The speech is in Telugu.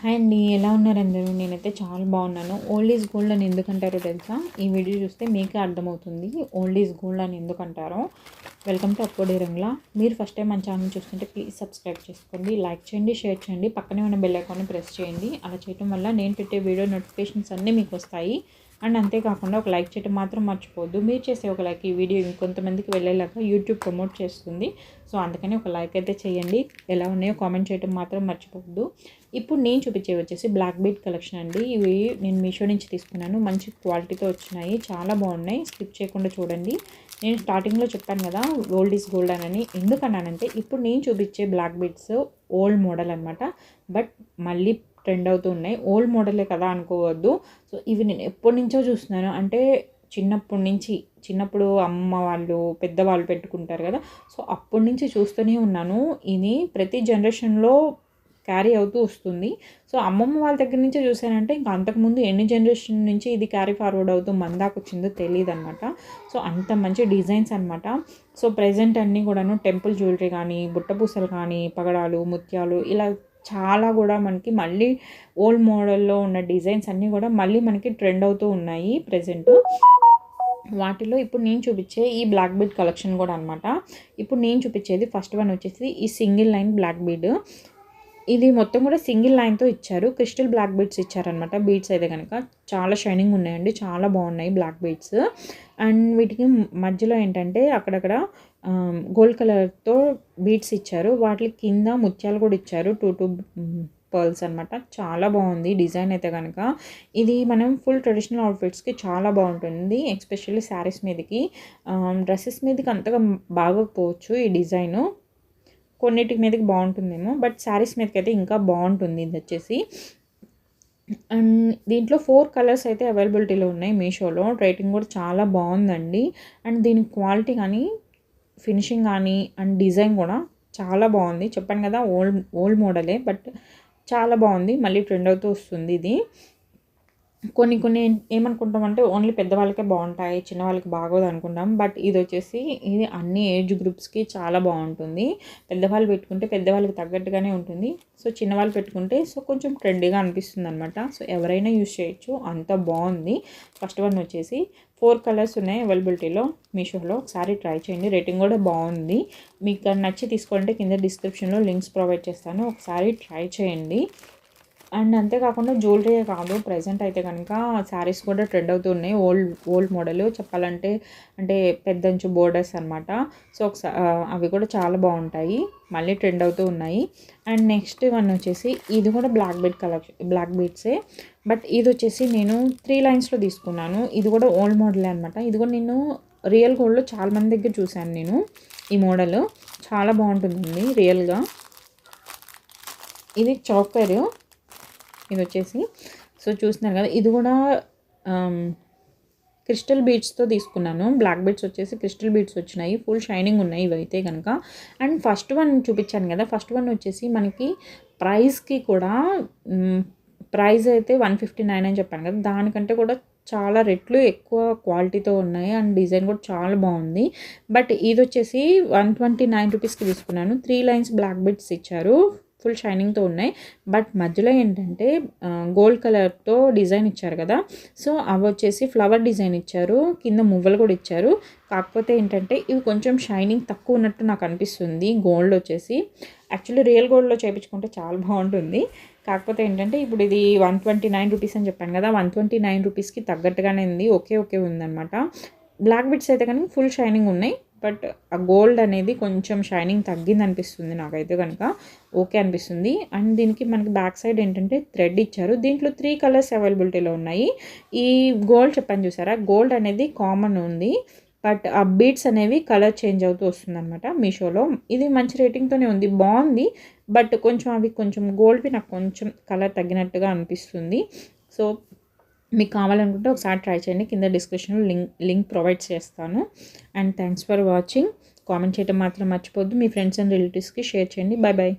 హాయ్ అండి ఎలా ఉన్నారు అందరూ? నేనైతే చాలా బాగున్నాను. ఓల్డ్ ఈజ్ గోల్డ్ అని ఎందుకంటారో తెలుసా? ఈ వీడియో చూస్తే మీకే అర్థమవుతుంది. ఓల్డ్ ఈజ్ గోల్డ్ అని ఎందుకంటారో. వెల్కమ్ టు అప్పోడే రంగ్లా మీరు ఫస్ట్ టైం మన ఛానల్ చూస్తుంటే ప్లీజ్ సబ్స్క్రైబ్ చేసుకోండి. లైక్ చేయండి షేర్ చేయండి. పక్కనే ఉన్న బెల్ ఐకాన్ని ప్రెస్ చేయండి. అలా చేయడం వల్ల నేను పెట్టే వీడియో నోటిఫికేషన్స్ అన్నీ మీకు వస్తాయి. అండ్ అంతేకాకుండా ఒక లైక్ చేయడం మాత్రం మర్చిపోవద్దు. మీరు చేసే ఒక లైక్ ఈ వీడియో ఇంకొంతమందికి వెళ్ళేలాగా యూట్యూబ్ ప్రమోట్ చేస్తుంది. సో అందుకని ఒక లైక్ అయితే చేయండి. ఎలా ఉన్నాయో కామెంట్ చేయడం మాత్రం మర్చిపోవద్దు. ఇప్పుడు నేను చూపించేవి వచ్చేసి బ్లాక్ బీట్ కలెక్షన్ అండి. ఇవి నేను మీషో నుంచి తీసుకున్నాను. మంచి క్వాలిటీతో వచ్చినాయి. చాలా బాగున్నాయి. స్కిప్ చేయకుండా చూడండి. నేను స్టార్టింగ్లో చెప్పాను కదా ఓల్డ్ ఈజ్ గోల్డ్ అని. ఎందుకన్నానంటే ఇప్పుడు నేను చూపించే బ్లాక్ బీట్స్ ఓల్డ్ మోడల్ అనమాట బట్ మళ్ళీ ట్రెండ్ అవుతూ ఉన్నాయి. ఓల్డ్ మోడలే కదా అనుకోవద్దు. సో ఇవి నేను ఎప్పటి నుంచో చూస్తున్నాను. అంటే చిన్నప్పటి నుంచి చిన్నప్పుడు అమ్మ వాళ్ళు పెద్దవాళ్ళు పెట్టుకుంటారు కదా. సో అప్పటి నుంచి చూస్తూనే ఉన్నాను. ఇది ప్రతి జనరేషన్లో క్యారీ అవుతూ వస్తుంది. సో అమ్మమ్మ వాళ్ళ దగ్గర నుంచే చూసానంటే ఇంకా అంతకుముందు ఎన్ని జనరేషన్ నుంచి ఇది క్యారీ ఫార్వర్డ్ అవుతూ మందాకు వచ్చిందో తెలియదు అనమాట సో అంత మంచి డిజైన్స్ అనమాట సో ప్రజెంట్ అన్నీ కూడాను టెంపుల్ జ్యువెలరీ కానీ బుట్టపూసలు కానీ పగడాలు ముత్యాలు ఇలా చాలా కూడా మనకి మళ్ళీ ఓల్డ్ మోడల్లో ఉన్న డిజైన్స్ అన్నీ కూడా మళ్ళీ మనకి ట్రెండ్ అవుతూ ఉన్నాయి ప్రజెంట్ వాటిలో ఇప్పుడు నేను చూపించే ఈ బ్లాక్ బీడ్ కలెక్షన్ కూడా అనమాట ఇప్పుడు నేను చూపించేది ఫస్ట్ వన్ వచ్చేసి ఈ సింగిల్ లైన్ బ్లాక్ బీడ్ ఇది మొత్తం కూడా సింగిల్ లైన్తో ఇచ్చారు. క్రిస్టల్ బ్లాక్ బీడ్స్ ఇచ్చారనమాట బీడ్స్ అయితే కనుక చాలా షైనింగ్ ఉన్నాయండి. చాలా బాగున్నాయి బ్లాక్ బీడ్స్ అండ్ వీటికి మధ్యలో ఏంటంటే అక్కడక్కడ గోల్డ్ కలర్తో బీడ్స్ ఇచ్చారు. వాటి కింద ముత్యాలు కూడా ఇచ్చారు. టూ టూ పర్ల్స్ అనమాట చాలా బాగుంది డిజైన్ అయితే కనుక ఇది మనం ఫుల్ ట్రెడిషనల్ అవుట్ఫిట్స్కి చాలా బాగుంటుంది. ఎస్పెషల్లీ శారీస్ మీదకి. డ్రెస్సెస్ మీదకి అంతగా బాగోకపోవచ్చు ఈ డిజైను. కొన్నిటి మీదకి బాగుంటుందేమో బట్ శారీస్ మీదకి అయితే ఇంకా బాగుంటుంది ఇది వచ్చేసి. అండ్ దీంట్లో ఫోర్ కలర్స్ అయితే అవైలబిలిటీలో ఉన్నాయి మీషోలో. రేటింగ్ కూడా చాలా బాగుందండి. అండ్ దీని క్వాలిటీ కానీ ఫినిషింగ్ కానీ అండ్ డిజైన్ కూడా చాలా బాగుంది. చెప్పాను కదా ఓల్డ్ ఓల్డ్ మోడలే బట్ చాలా బాగుంది. మళ్ళీ ట్రెండ్ అవుతూ వస్తుంది ఇది. కొన్ని కొన్ని ఏమనుకుంటామంటే ఓన్లీ పెద్దవాళ్ళకే బాగుంటాయి చిన్నవాళ్ళకి బాగోదు అనుకుంటాం. బట్ ఇది వచ్చేసి ఇది అన్ని ఏజ్ గ్రూప్స్కి చాలా బాగుంటుంది. పెద్దవాళ్ళు పెట్టుకుంటే పెద్దవాళ్ళకి తగ్గట్టుగానే ఉంటుంది. సో చిన్నవాళ్ళు పెట్టుకుంటే సో కొంచెం ట్రెండీగా అనిపిస్తుంది అనమాట సో ఎవరైనా యూస్ చేయొచ్చు. అంత బాగుంది. ఫస్ట్ వన్ వచ్చేసి ఫోర్ కలర్స్ ఉన్నాయి అవైలబిలిటీలో మీషోలో. ఒకసారి ట్రై చేయండి. రేటింగ్ కూడా బాగుంది. మీకు నచ్చి తీసుకోవాలంటే కింద డిస్క్రిప్షన్లో లింక్స్ ప్రొవైడ్ చేస్తాను. ఒకసారి ట్రై చేయండి. అండ్ అంతేకాకుండా జ్యువెలరీ కాదు ప్రజెంట్ అయితే కనుక శారీస్ కూడా ట్రెండ్ అవుతున్నాయి. ఓల్డ్ ఓల్డ్ మోడల్ చెప్పాలంటే అంటే పెద్దంచు బోర్డర్స్ అనమాట సో ఒకసారి అవి కూడా చాలా బాగుంటాయి. మళ్ళీ ట్రెండ్ అవుతూ ఉన్నాయి. అండ్ నెక్స్ట్ వన్ వచ్చేసి ఇది కూడా బ్లాక్ బీట్ కలెక్షన్ బ్లాక్ బీట్సే. బట్ ఇది వచ్చేసి నేను త్రీ లైన్స్లో తీసుకున్నాను. ఇది కూడా ఓల్డ్ మోడలే అనమాట ఇది కూడా నేను రియల్ గోల్డ్లో చాలా మంది దగ్గర చూశాను నేను ఈ మోడల్. చాలా బాగుంటుందండి రియల్గా. ఇది చాకర్ ఇది వచ్చేసి సో చూస్తున్నారు కదా ఇది కూడా క్రిస్టల్ బీడ్స్తో తీసుకున్నాను. బ్లాక్ బీడ్స్ వచ్చేసి క్రిస్టల్ బీడ్స్ వచ్చినాయి. ఫుల్ షైనింగ్ ఉన్నాయి ఇవైతే కనుక అండ్ ఫస్ట్ వన్ చూపించాను కదా ఫస్ట్ వన్ వచ్చేసి మనకి ప్రైస్కి కూడా ప్రైస్ అయితే వన్ ఫిఫ్టీ నైన్ అని చెప్పాను కదా దానికంటే కూడా చాలా రెట్లు ఎక్కువ క్వాలిటీతో ఉన్నాయి. అండ్ డిజైన్ కూడా చాలా బాగుంది. బట్ ఇది వచ్చేసి వన్ ట్వంటీ నైన్ రూపీస్కి తీసుకున్నాను. త్రీ లైన్స్ బ్లాక్ బెడ్స్ ఇచ్చారు. ఫుల్ షైనింగ్తో ఉన్నాయి. బట్ మధ్యలో ఏంటంటే గోల్డ్ కలర్తో డిజైన్ ఇచ్చారు కదా. సో అవి వచ్చేసి ఫ్లవర్ డిజైన్ ఇచ్చారు. కింద మువ్వలు కూడా ఇచ్చారు. కాకపోతే ఏంటంటే ఇవి కొంచెం షైనింగ్ తక్కువ ఉన్నట్టు నాకు అనిపిస్తుంది గోల్డ్ వచ్చేసి. యాక్చువల్లీ రియల్ గోల్డ్లో చేయించుకుంటే చాలా బాగుంటుంది. కాకపోతే ఏంటంటే ఇప్పుడు ఇది వన్ ట్వంటీ నైన్ రూపీస్ అని చెప్పాను కదా. వన్ ట్వంటీ నైన్ రూపీస్కి తగ్గట్టుగానే ఉంది. ఓకే ఓకే ఉందన్నమాట. బ్లాక్ బిట్స్ అయితే కానీ ఫుల్ షైనింగ్ ఉన్నాయి. బట్ ఆ గోల్డ్ అనేది కొంచెం షైనింగ్ తగ్గింది అనిపిస్తుంది నాకైతే కనుక. ఓకే అనిపిస్తుంది. అండ్ దీనికి మనకి బ్యాక్ సైడ్ ఏంటంటే థ్రెడ్ ఇచ్చారు. దీంట్లో త్రీ కలర్స్ అవైలబిలిటీలో ఉన్నాయి. ఈ గోల్డ్ చెప్పాను చూసారా? గోల్డ్ అనేది కామన్ ఉంది. బట్ ఆ బీట్స్ అనేవి కలర్ చేంజ్ అవుతూ వస్తుందన్నమాట మీషోలో. ఇది మంచి రేటింగ్తోనే ఉంది. బాగుంది. బట్ కొంచెం అవి కొంచెం గోల్డ్వి నాకు కొంచెం కలర్ తగ్గినట్టుగా అనిపిస్తుంది. సో మీకు కావాలనుకుంటే ఒకసారి ట్రై చేయండి. కింద డిస్క్రిప్షన్లో లింక్ లింక్ ప్రొవైడ్ చేస్తాను. And thanks for watching. Comment చేయడం మాత్రం మర్చిపోద్దు మీ ఫ్రెండ్స్ అండ్ రిలేటివ్స్కి షేర్ చేయండి. Bye bye